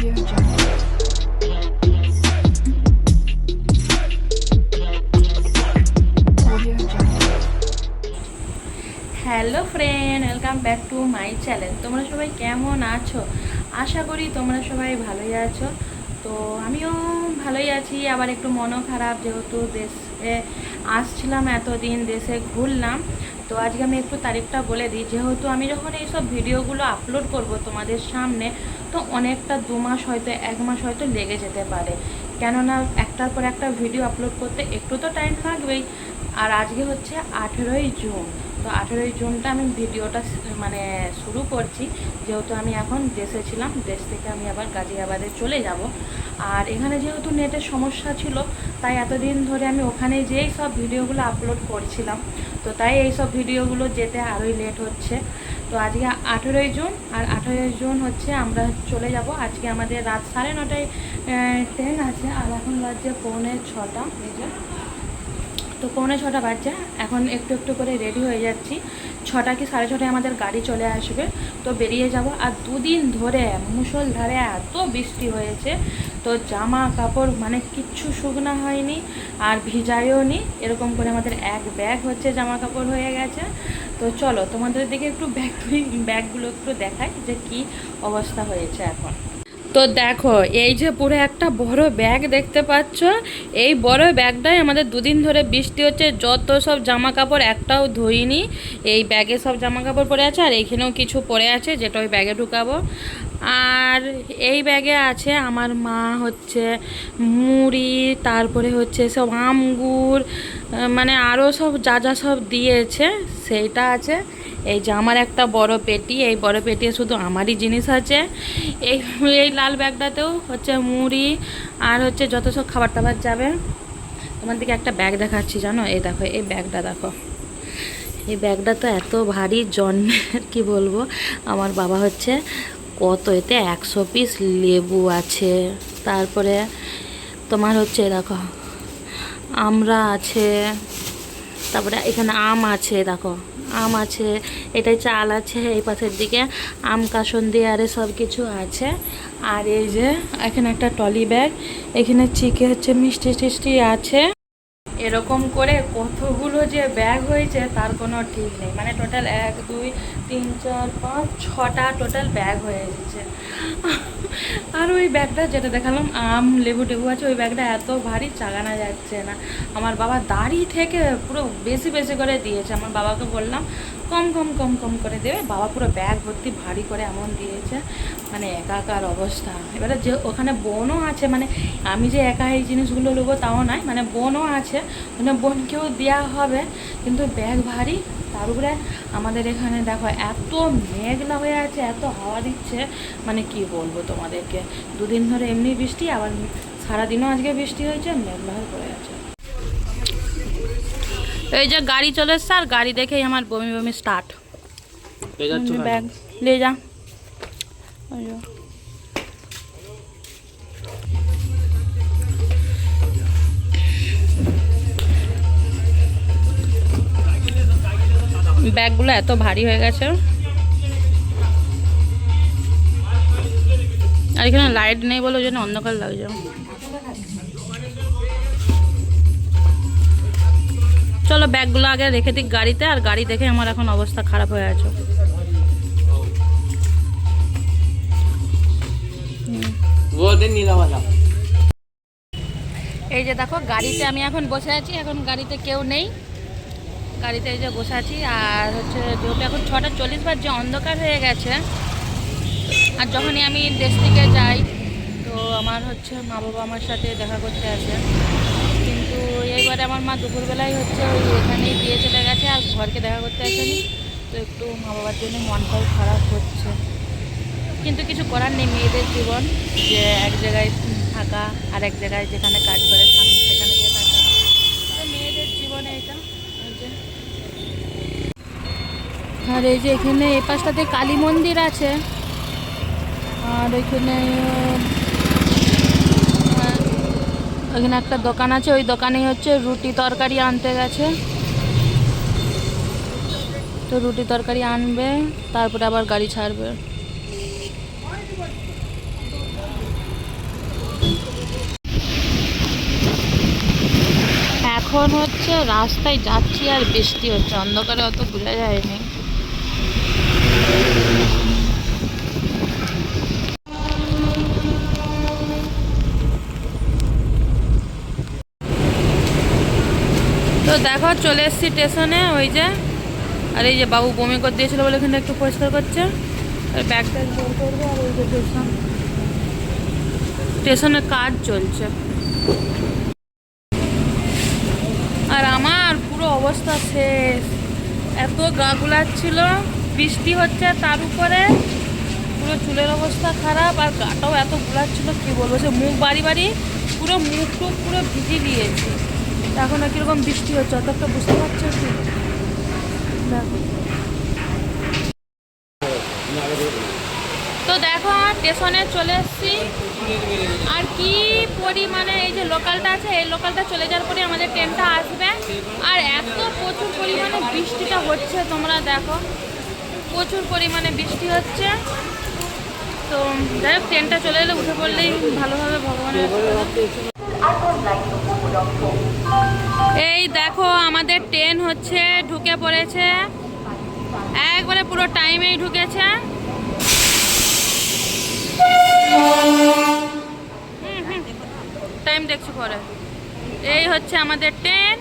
Hello friend welcome back to my channel তোমরা সবাই কেমন আছো? আশা করি তোমরা সবাই ভালোই আছো। তো আমিও ভালোই আছি, আবার একটু মনও খারাপ যেহেতু দেশে আসছিলাম, এতদিন দেশে ঘুরলাম। তো আজকে আমি একটু তারিখটা বলে দিই। যেহেতু আমি যখন এইসব ভিডিওগুলো আপলোড করব তোমাদের সামনে, তো অনেকটা দু মাস হয়তো, এক মাস হয়তো লেগে যেতে পারে। কেননা একটার পর একটা ভিডিও আপলোড করতে একটু তো টাইম লাগবেই। আর আজকে হচ্ছে আঠেরোই জুন। তো আঠেরোই জুনটা আমি ভিডিওটা মানে শুরু করছি। যেহেতু আমি এখন দেশে ছিলাম, দেশ থেকে আমি আবার গাজিয়াবাদে চলে যাব। আর এখানে যেহেতু নেটের সমস্যা ছিল, তাই এতদিন ধরে আমি ওখানে যেই সব ভিডিওগুলো আপলোড করছিলাম। তো তাই এই সব ভিডিওগুলো যেতে আরোই লেট হচ্ছে। তো আজকে আঠেরোই জুন, আর আঠেরোই জুন হচ্ছে আমরা চলে যাব। আজকে আমাদের রাত সাড়ে নটায় ট্রেন আছে, আর এখন বাজছে পৌনে ছটা। তো পৌনে ছটা বাজছে, এখন একটু একটু করে রেডি হয়ে যাচ্ছি। ছটা কি সাড়ে ছটায় আমাদের গাড়ি চলে আসবে। তো বেরিয়ে যাব। আর দুদিন ধরে মুষলধারে এত বৃষ্টি হয়েছে তো জামা কাপড় মানে কিচ্ছু শুকনা হয়নি আর ভিজায়ও নি। এরকম করে আমাদের এক ব্যাগ হচ্ছে জামা কাপড় হয়ে গেছে। তো চলো তোমাদের দিকে একটু ব্যাগ ব্যাগগুলো একটু দেখাই যে কি অবস্থা হয়েছে এখন। তো দেখো, এই যে পুরো একটা বড় ব্যাগ দেখতে পাচ্ছ। এই বড় ব্যাগটাই আমাদের দুদিন ধরে বৃষ্টি হচ্ছে, যত সব জামা কাপড় একটাও ধুইনি। এই ব্যাগে সব জামা কাপড় পরে আছে আর এইখানেও কিছু পরে আছে যেটা ওই ব্যাগে ঢুকাবো। আর এই ব্যাগে আছে আমার মা হচ্ছে মুড়ি, তারপরে হচ্ছে সব আমগুর মানে আরও সব যা যা সব দিয়েছে, সেইটা আছে। এই যে আমার একটা বড় পেটি, এই বড় পেটি শুধু আমারই জিনিস আছে। এই এই লাল ব্যাগটাতেও হচ্ছে মুড়ি আর হচ্ছে যত সব খাবার টাবার যাবে। তোমার দিকে একটা ব্যাগ দেখাচ্ছি, জানো? এই দেখো, এই ব্যাগটা দেখো। এই ব্যাগটা তো এত ভারী জন্মের, কি বলব? আমার বাবা হচ্ছে কত এতে একশো পিস লেবু আছে। তারপরে তোমার হচ্ছে দেখো, আমরা আছে, তারপরে এখানে আম আছে, দেখো। আম আছে, এটাই চাল আছে, এই পাশের দিকে আম কাসন্দি আরে সব কিছু আছে। আর এই যে এখানে একটা টলি ব্যাগ, এখানে চিকে হচ্ছে মিষ্টি টিষ্টি আছে। এরকম করে কতগুলো যে ব্যাগ হয়েছে, তার কোনো ঠিক নেই। মানে টোটাল এক, দুই, তিন, চার, পাঁচ, ছটা টোটাল ব্যাগ হয়ে গেছে। আর ওই ব্যাগটা যেটা দেখালাম, আম, লেবু টেবু আছে, ওই ব্যাগটা এত ভারী চাগানো যাচ্ছে না। আমার বাবা দাড়ি থেকে পুরো বেশি বেশি করে দিয়েছে। আমার বাবাকে বললাম কম কম কম কম করে দেবে। বাবা পুরো ব্যাগ ভর্তি ভারী করে এমন দিয়েছে। মানে একাকার অবস্থা। এবারে যে ওখানে বোনও আছে মানে আমি যে একা এই জিনিসগুলো নেব তাও নয় মানে বোনও আছে। মানে বোনকেও দেওয়া হবে, কিন্তু ব্যাগ ভারী। তার উপরে আমাদের এখানে দেখো, এত মেঘলা হয়ে আছে, এত হাওয়া দিচ্ছে। মানে কি বলব তোমাদেরকে? দুদিন ধরে এমনি বৃষ্টি, আবার সারাদিনও আজকে বৃষ্টি হয়েছে, মেঘলা হয়ে পড়ে আছে। এই যে গাড়ি চলে এসছে আর গাড়ি দেখেই আমার বমি বমি স্টার্ট ব্যাগ ওই যে। ব্যাগগুলো এত ভারী হয়ে গেছে। আর এখানে লাইট নেই বলে ওই জন্য অন্ধকার লাগছে। চলো ব্যাগগুলো আগে রেখে দিক গাড়িতে আর গাড়ি দেখে আমার এখন অবস্থা খারাপ হয়ে আছে। এই যে দেখো গাড়িতে আমি এখন বসে আছি এখন গাড়িতে কেউ নেই। গাড়িতে এই যে বসে আছি আর হচ্ছে যেহেতু এখন ছটা চল্লিশ বার যে অন্ধকার হয়ে গেছে। আর যখনই আমি দেশ থেকে যাই তো আমার হচ্ছে মা বাবা আমার সাথে দেখা করতে আসে। কিন্তু এইবারে আমার মা দুপুরবেলায় হচ্ছে ওই এখানেই দিয়ে চলে গেছে, আর ঘরকে দেখা করতে আসেনি। তো একটু মা বাবার জন্য মনটাও খারাপ হচ্ছে। কিন্তু কিছু করার নেই মেয়েদের জীবন, যে এক জায়গায় থাকা আর এক জায়গায় যেখানে কাজ করে স্বামী, সেখানে গিয়ে থাকা। তো মেয়েদের জীবনে এটা। আর এই যে এখানে এই পাশটাতে কালী মন্দির আছে। আর এখানে ওইখানে একটা দোকান আছে, ওই দোকানেই হচ্ছে রুটি তরকারি আনতে গেছে। তো রুটি তরকারি আনবে, তারপরে আবার গাড়ি ছাড়বে। এখন হচ্ছে রাস্তায় যাচ্ছি আর বৃষ্টি হচ্ছে, অন্ধকারে অত বোঝা যায়নি। তো দেখো, চলে এসেছি স্টেশনে ওই যে, আর এই যে বাবু বমি করে দিয়েছিল বলে এখানটা একটু পরিষ্কার করছে। আর ব্যাগ ট্যাগ জোর করবে, আর ওই যে স্টেশন স্টেশনে কাজ চলছে। আর আমার পুরো অবস্থা শেষ। এত গা গুলাচ্ছিল, বৃষ্টি হচ্ছে তার উপরে। পুরো চুলের অবস্থা খারাপ, আর গাটাও এত গুলাচ্ছিল, কি বলব, সে মুখ বাড়ি বাড়ি পুরো মুখ টুক পুরো ভিজে দিয়েছে। এখন কীরকম বৃষ্টি হচ্ছে অত একটা বুঝতে পারছ কি? তো দেখো আমার স্টেশনে চলে এসেছি। আর কি পরিমাণে এই যে লোকালটা আছে, এই লোকালটা চলে যাওয়ার পরে আমাদের ট্রেনটা আসবে। আর এত প্রচুর পরিমাণে বৃষ্টিটা হচ্ছে, তোমরা দেখো। প্রচুর পরিমাণে বৃষ্টি হচ্ছে। তো যাই হোক ট্রেনটা চলে এলে উঠে পড়লেই ভালোভাবে ভগবানের এই দেখো, আমাদের ট্রেন হচ্ছে, ঢুকে পড়েছে। একবারে পুরো টাইমেই ঢুকেছে। টাইম দেখছি পরে। এই হচ্ছে আমাদের ট্রেন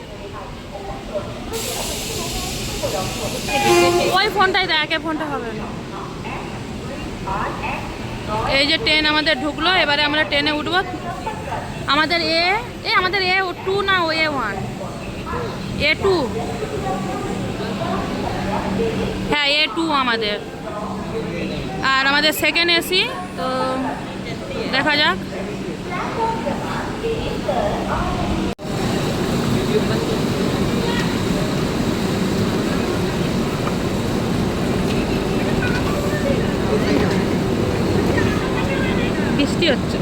ওই ফোনটাই দেখ ফোনটা হবে না। এই যে ট্রেন আমাদের ঢুকলো, এবারে আমরা ট্রেনে উঠবো। আমাদের এ এ আমাদের এ টু না ও এ ওয়ান এ টু হ্যাঁ এ টু আমাদের। আর আমাদের সেকেন্ড এসি তো দেখা যাক। বৃষ্টি হচ্ছে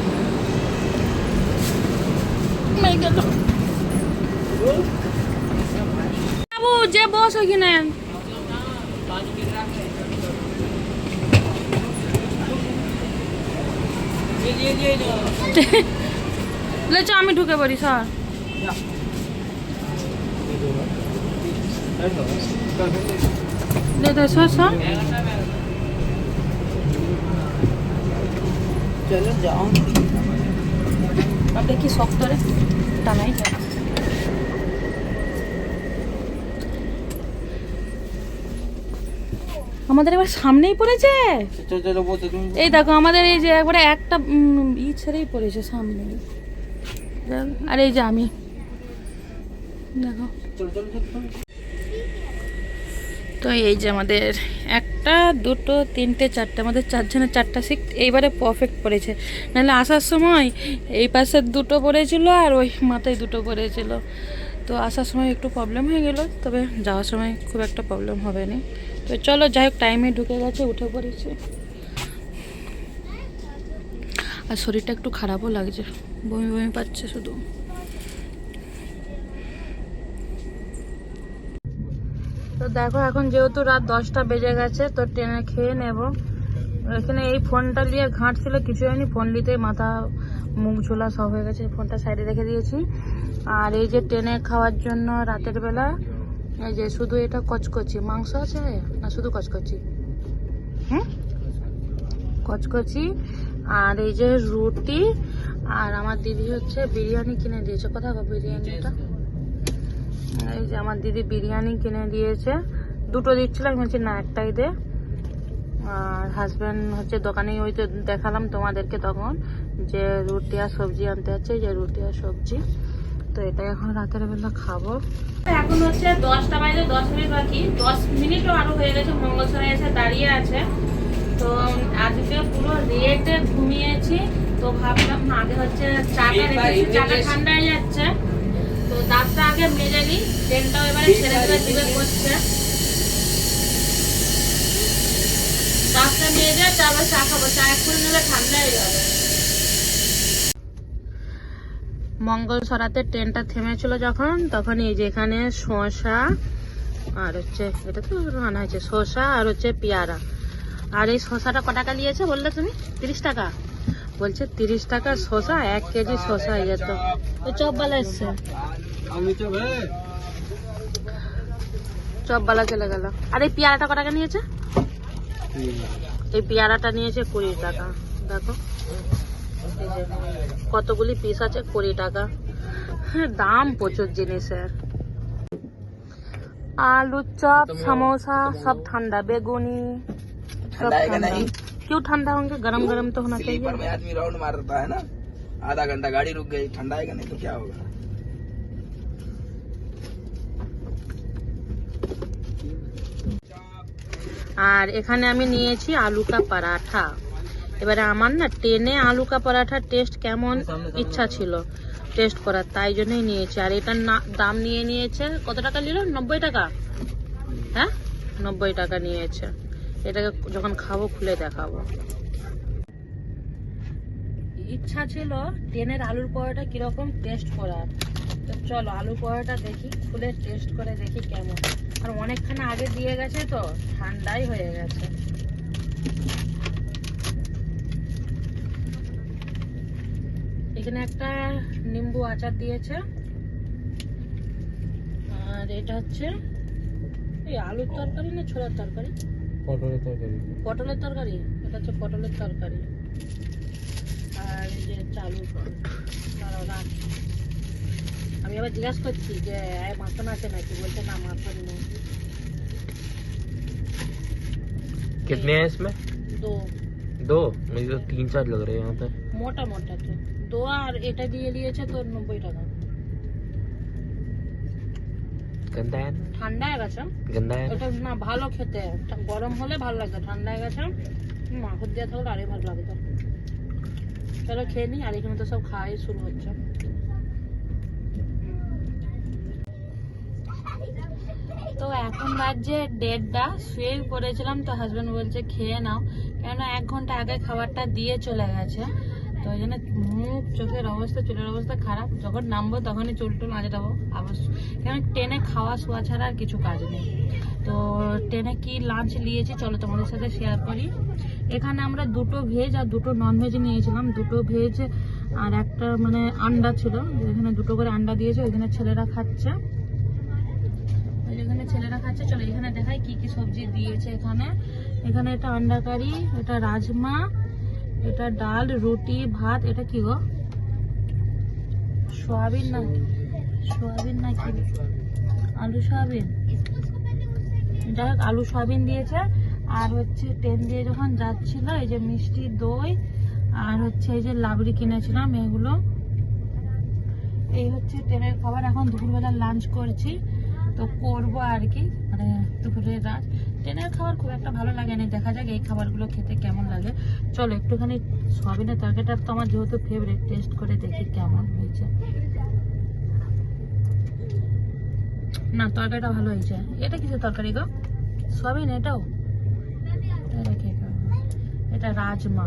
বাবু যে বস ওইখানে লেছো আমি ঢুকে পড়ি স্যার সর সর। চলো যাও। কি শক্ত রে টানাই যায় আমাদের এবার সামনেই পড়েছে? এই দেখো আমাদের এই যে একবারে একটা ই ছেড়েই পড়েছে সামনে। আর এই যে আমি। দেখো। তো এই যে আমাদের একটা দুটো তিনটে চারটে আমাদের চারজনের চারটা সিট এইবারে পারফেক্ট পড়েছে। নাহলে আসার সময় এই পাশের দুটো পড়েছিল আর ওই মাথায় দুটো পড়েছিল। তো আসার সময় একটু প্রবলেম হয়ে গেল তবে যাওয়ার সময় খুব একটা প্রবলেম হবে না তো চলো, যাই হোক টাইমে ঢুকে গেছে, উঠে পড়েছে। আর শরীরটা একটু খারাপও লাগছে, বমি বমি পাচ্ছে শুধু। তো দেখো, এখন যেহেতু রাত দশটা বেজে গেছে, তো ট্রেনে খেয়ে নেব। এখানে এই ফোনটা নিয়ে ঘাঁটছিল কিছু হয়নি, ফোন নিতে মাথা, মুখ ঝোলা সব হয়ে গেছে, ফোনটা সাইডে রেখে দিয়েছি। আর এই যে ট্রেনে খাওয়ার জন্য রাতের বেলা এই যে শুধু এটা কচকচি। মাংস আছে? না, শুধু কচকচি? হুম কচকচি আর এই যে রুটি আর আমার দিদি হচ্ছে বিরিয়ানি কিনে দিয়েছে। কোথাও বিরিয়ানিটা? এই যে আমার দিদি বিরিয়ানি কিনে দিয়েছে। দুটো দিচ্ছিল, আমি বলছি, না, একটাই দে। আর হাজব্যান্ড হচ্ছে দোকানেই ওই তো দেখালাম তোমাদেরকে তখন যে রুটি আর সবজি আনতে এই যে রুটি আর সবজি। তো এটা এখন রাতের বেলা খাব। এখন হচ্ছে দশটা বাজে দশ মিনিট বাকি। দশ মিনিটও আরও হয়ে গেছে মঙ্গলসরাই এসে দাঁড়িয়ে আছে। তো আজকে পুরো রেটে ঘুমিয়েছি তো ভাবলাম আগে হচ্ছে চাটা রেখেছি চাটা ঠান্ডা হয়ে যাচ্ছে। তো দাঁতটা আগে মেজে নিই ট্রেনটাও এবারে ছেড়ে দেবে দিবে করছে দাঁতটা মেজে তারপর চা খাব চা এক্ষুনি নিলে ঠান্ডা হয়ে যাবে। মঙ্গল সরাতে ট্রেনটা থেমেছিল যখন তখন এই যে এখানে শসা আর হচ্ছে এটা তো আনা হয়েছে শসা আর হচ্ছে পেয়ারা। আর এই শসাটা ক টাকা নিয়েছে বললে তুমি? তিরিশ টাকা? বলছে তিরিশ টাকা শসা এক কেজি শসা ইয়ে তো। তো চপবালা এসছে। চপবালা চলে গেল। আর এই পেয়ারাটা কত টাকা নিয়েছে? এই পেয়ারাটা নিয়েছে কুড়ি টাকা। দেখো। কতগুলি পিস আছে কুড়ি টাকা হ্যাঁ দাম প্রচুর জিনিসের আলু চপ समोसा सब ठंडा बेगुनी सब ठंडा है कि ठंडा नहीं? क्यों ठंडा होंगे गरम गरम तो होना स्लीपर चाहिए में आदमी राउंड मारता है ना आधा घंटा गाड़ी रुक गई ठंडा आएगा नहीं तो क्या होगा আর এখানে আমি নিয়েছি আলু কা পরাঠা এবারে আমার না টেনে আলু কা পরাঠার টেস্ট কেমন ইচ্ছা ছিল টেস্ট করার, তাই জন্যই নিয়েছে। আর এটার দাম নিয়ে নিয়েছে, কত টাকা নিল? নব্বই টাকা। হ্যাঁ? নব্বই টাকা নিয়েছে। এটাকে যখন খাব, খুলে দেখাবো। ইচ্ছা ছিল ট্রেনের আলুর পরোটা কীরকম টেস্ট করার। তো চলো আলু পরোটা দেখি, খুলে টেস্ট করে দেখি কেমন। আর অনেকখানি আগে দিয়ে গেছে তো, ঠান্ডাই হয়ে গেছে। এখানে একটা নিম্বু আচার দিয়েছে আর এটা হচ্ছে এই আলুর তরকারি না ছোলার তরকারি পটলের তরকারি পটলের তরকারি এটা হচ্ছে পটলের তরকারি আর এই যে চালু দাঁড়াও রাখ। আমি আবার জিজ্ঞাসা করছি যে এ, মাখন আছে নাকি বলছে না মাখন নেই कितने हैं इसमें দো दो मुझे तो तीन चार लग रहे हैं यहाँ पे মোটা মোটা তো চোদ্দ আর এটা দিয়ে দিয়েছে তোর নব্বই টাকা। তো সব খাওয়াই শুরু এখন বাজে দেড়টা শুয়ে পড়েছিলাম তো হাজবেন্ড বলছে খেয়ে নাও। কেননা এক ঘণ্টা আগে খাবারটা দিয়ে চলে গেছে। তো ওই জন্য মুখ, চোখের অবস্থা, চুলের অবস্থা খারাপ। যখন নামবো তখনই চুল টুল আজটাবো আবার কেন ট্রেনে খাওয়া শোয়া ছাড়া আর কিছু কাজ নেই। তো ট্রেনে কি লাঞ্চ নিয়েছি, চলো তোমাদের সাথে শেয়ার করি। এখানে আমরা দুটো ভেজ আর দুটো নন ভেজ নিয়েছিলাম। দুটো ভেজ আর একটা মানে আন্ডা ছিল। এখানে দুটো করে আন্ডা দিয়েছে, ওইখানে ছেলেরা খাচ্ছে। ছেলেরা খাচ্ছে। চলো এখানে দেখাই কি কি সবজি দিয়েছে এখানে। এখানে এটা আন্ডা কারি, এটা রাজমা এটা ডাল, রুটি, ভাত, এটা কি গো? সোয়াবিন না সোয়াবিন না কি? আলু সোয়াবিন? যাই হোক, আলু সয়াবিন দিয়েছে। আর হচ্ছে ট্রেন দিয়ে যখন যাচ্ছিল, এই যে মিষ্টি দই, আর হচ্ছে এই যে লাবড়ি কিনেছিলাম এগুলো। এই হচ্ছে ট্রেনের খাবার। এখন দুপুরবেলা লাঞ্চ করছি। তো করব আর কি মানে দুপুরের রাত। ট্রেনের খাবার খুব একটা ভালো লাগে না। দেখা যাক এই খাবারগুলো খেতে কেমন লাগে। চলো, একটুখানি সয়াবিনের তরকারিটা তো আমার যেহেতু ফেভারিট টেস্ট করে দেখি কেমন হয়েছে। না, তরকারিটা ভালো হয়েছে। এটা কিছু তরকারি গো? সয়াবিন এটাও। এটা রাজমা।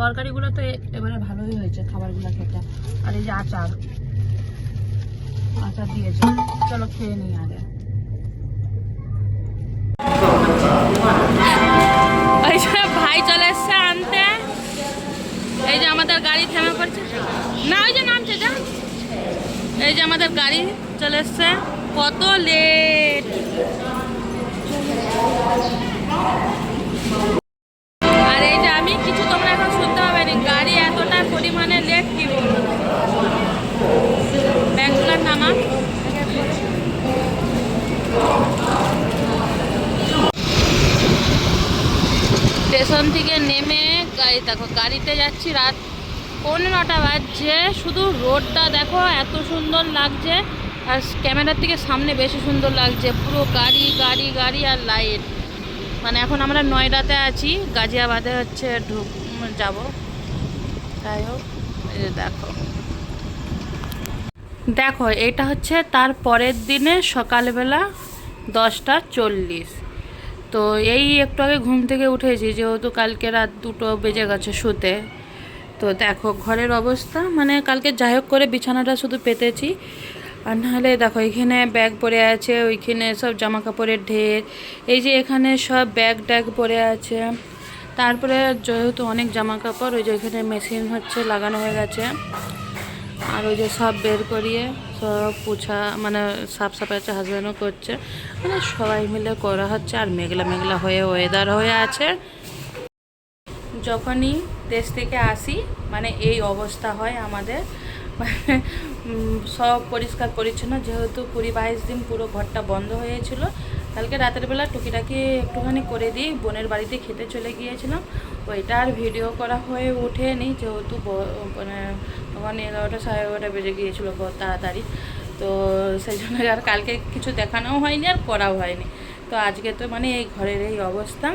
তরকারিগুলো তো এবারে ভালোই হয়েছে খাবারগুলো খেতে। আর এই যে আচার। আচার দিয়েছে চলো খেয়ে নিই আগে ওই দেখো, গাড়িতে যাচ্ছি রাত পৌনে নটা বাজছে। শুধু রোডটা দেখো, এত সুন্দর লাগছে। আর ক্যামেরার থেকে সামনে বেশি সুন্দর লাগছে। পুরো গাড়ি গাড়ি গাড়ি আর লাইট। মানে এখন আমরা নয়ডাতে আছি, গাজিয়াবাদে হচ্ছে ঢুক যাব। যাই হোক দেখো। দেখো, এটা হচ্ছে তার পরের দিনে সকালবেলা দশটা চল্লিশ। তো এই একটু আগে ঘুম থেকে উঠেছি, যেহেতু কালকে রাত দুটো বেজে গেছে শুতে। তো দেখো ঘরের অবস্থা মানে কালকে যাই হোক করে বিছানাটা শুধু পেতেছি। আর নাহলে দেখো এখানে ব্যাগ পড়ে আছে, ওইখানে সব জামা কাপড়ের ঢের, এই যে এখানে সব ব্যাগ ট্যাগ পড়ে আছে। তারপরে যেহেতু অনেক জামা কাপড় ওই যে এখানে মেশিন হচ্ছে, লাগানো হয়ে গেছে। আর ওই যে সব বের করিয়ে সব পুছা মানে সাফ সাফাই হচ্ছে হাজব্যান্ডও করছে। মানে সবাই মিলে করা হচ্ছে আর মেঘলা মেঘলা হয়ে ওয়েদার হয়ে আছে। যখনই দেশ থেকে আসি মানে এই অবস্থা হয় আমাদের। মানে সব পরিষ্কার পরিচ্ছন্ন, যেহেতু কুড়ি বাইশ দিন পুরো ঘরটা বন্ধ হয়েছিল, কালকে রাতের বেলা টুকিটাকি একটুখানি করে দিয়ে বোনের বাড়িতে খেতে চলে গিয়েছিলাম। ওইটা আর ভিডিও করা হয়ে ওঠেনি, যেহেতু ব- মানে এগারোটা সাড়ে এগারোটা বেজে গিয়েছিল বহু তাড়াতাড়ি। তো সেই জন্য আর কালকে কিছু দেখানোও হয়নি আর করাও হয়নি। তো আজকে তো মানে এই ঘরের এই অবস্থা।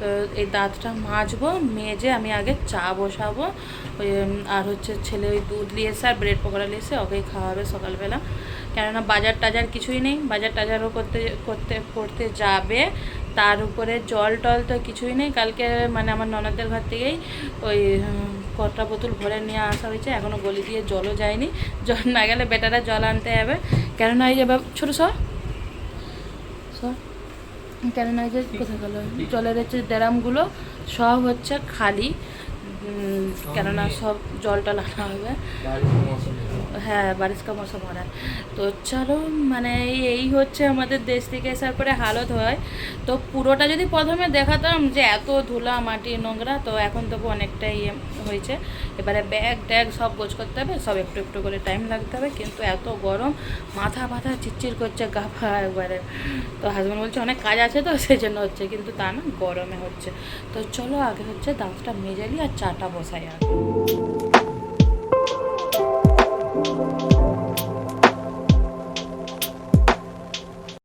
তো এই দাঁতটা মাজবো, মেজে আমি আগে চা বসাবো। আর হচ্ছে ছেলে ওই দুধ নিয়ে এসে আর ব্রেড পকোড়া নিয়ে এসে ওকেই খাওয়াবে সকালবেলা। কেননা বাজার টাজার কিছুই নেই, বাজার টাজারও করতে করতে করতে যাবে। তার উপরে জল টল তো কিছুই নেই। কালকে মানে আমার ননদের ঘর থেকেই ওই কটা বোতল ভরে নিয়ে আসা হয়েছে এখনও গলি দিয়ে জলও যায়নি। জল না গেলে বেটারা জল আনতে যাবে। কেননা এই যে ছোট সর। কেননা এই যে কোথায় গেল? জলের হচ্ছে ড্রামগুলো সব হচ্ছে খালি। কেননা সব জলটা লাগা হবে। হ্যাঁ বারিশ কা মৌসুম হয় তো চলো মানে এই হচ্ছে আমাদের দেশ থেকে আসার পরে হালত হয়। তো পুরোটা যদি প্রথমে দেখাতাম যে এত ধুলা, মাটি, নোংরা, তো এখন তবু অনেকটাই ইয়ে হয়েছে। এবারে ব্যাগ, ট্যাগ সব গোছ করতে হবে, সব একটু একটু করে টাইম লাগতে হবে। কিন্তু এত গরম, মাথা মাথা চিচির করছে গাফা একবারে। তো হাজব্যান্ড বলছে, অনেক কাজ আছে তো সেই জন্য হচ্ছে। কিন্তু তা না, গরমে হচ্ছে। তো চলো, আগে হচ্ছে দাঁতটা মেজালি আর চাটা বসাই আর Música